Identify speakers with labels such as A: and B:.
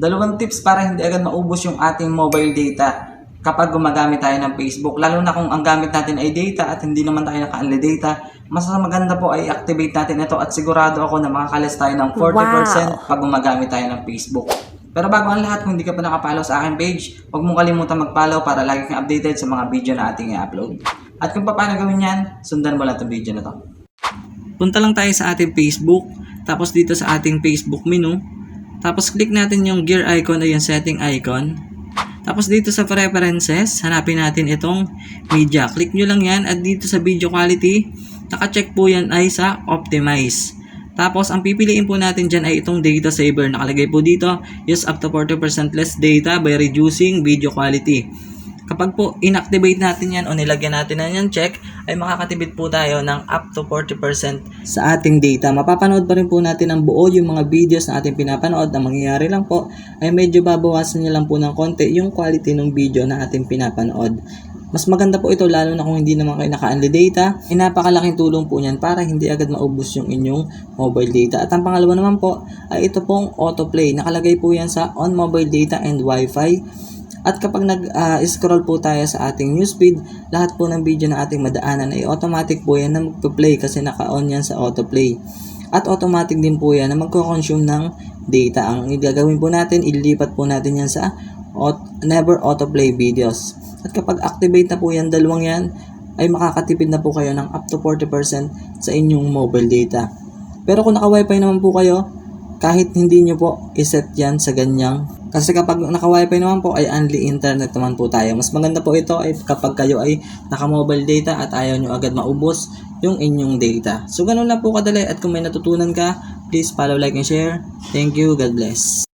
A: Dalawang tips para hindi agad maubos yung ating mobile data kapag gumagamit tayo ng Facebook. Lalo na kung ang gamit natin ay data at hindi naman tayo naka-unli data, mas maganda po ay activate natin ito at sigurado ako na makakalis tayo ng 40% pag gumagamit tayo ng Facebook. Pero bago ang lahat, kung hindi ka pa nakapollow sa aking page, huwag mong kalimutan mag-follow para lagi kang updated sa mga video na ating i-upload. At kung paano gawin yan, sundan mo lang itong video na to. Punta lang tayo sa ating Facebook, tapos dito sa ating Facebook menu, tapos click natin yung gear icon o yung setting icon. Tapos dito sa preferences, hanapin natin itong media. Click nyo lang yan at dito sa video quality, naka-check po yan ay sa optimize. Tapos, ang pipiliin po natin dyan ay itong data saver. Nakalagay po dito, use up to 40% less data by reducing video quality. Kapag po inactivate natin yan o nilagyan natin na yan check, ay makakatipid po tayo ng up to 40% sa ating data. Mapapanood pa rin po natin ang buo yung mga videos na ating pinapanood. Ang mangyayari lang po ay medyo babawasan nyo lang po ng konti yung quality ng video na ating pinapanood. Mas maganda po ito lalo na kung hindi naman kayo naka-unli data. Ay napakalaking tulong po niyan para hindi agad maubos yung inyong mobile data. At ang pangalawa naman po ay ito pong autoplay. Nakalagay po yan sa on mobile data and wifi. At kapag nag-scroll po tayo sa ating newsfeed, lahat po ng video na ating madaanan ay automatic po yan na magpa-play kasi naka-on yan sa autoplay. At automatic din po yan na magko-consume ng data. Ang gagawin po natin, ililipat po natin yan sa aut- never autoplay videos. At kapag activate na po yan, dalawang yan, ay makakatipid na po kayo ng up to 40% sa inyong mobile data. Pero kung naka-wifi naman po kayo, kahit hindi nyo po iset yan sa ganyang kasi kapag naka-wifi naman po ay only internet naman po tayo. Mas maganda po ito ay kapag kayo ay naka-mobile data at ayaw nyo agad maubos yung inyong data. So ganun lang po kadali at kung may natutunan ka, please follow, like, and share. Thank you. God bless.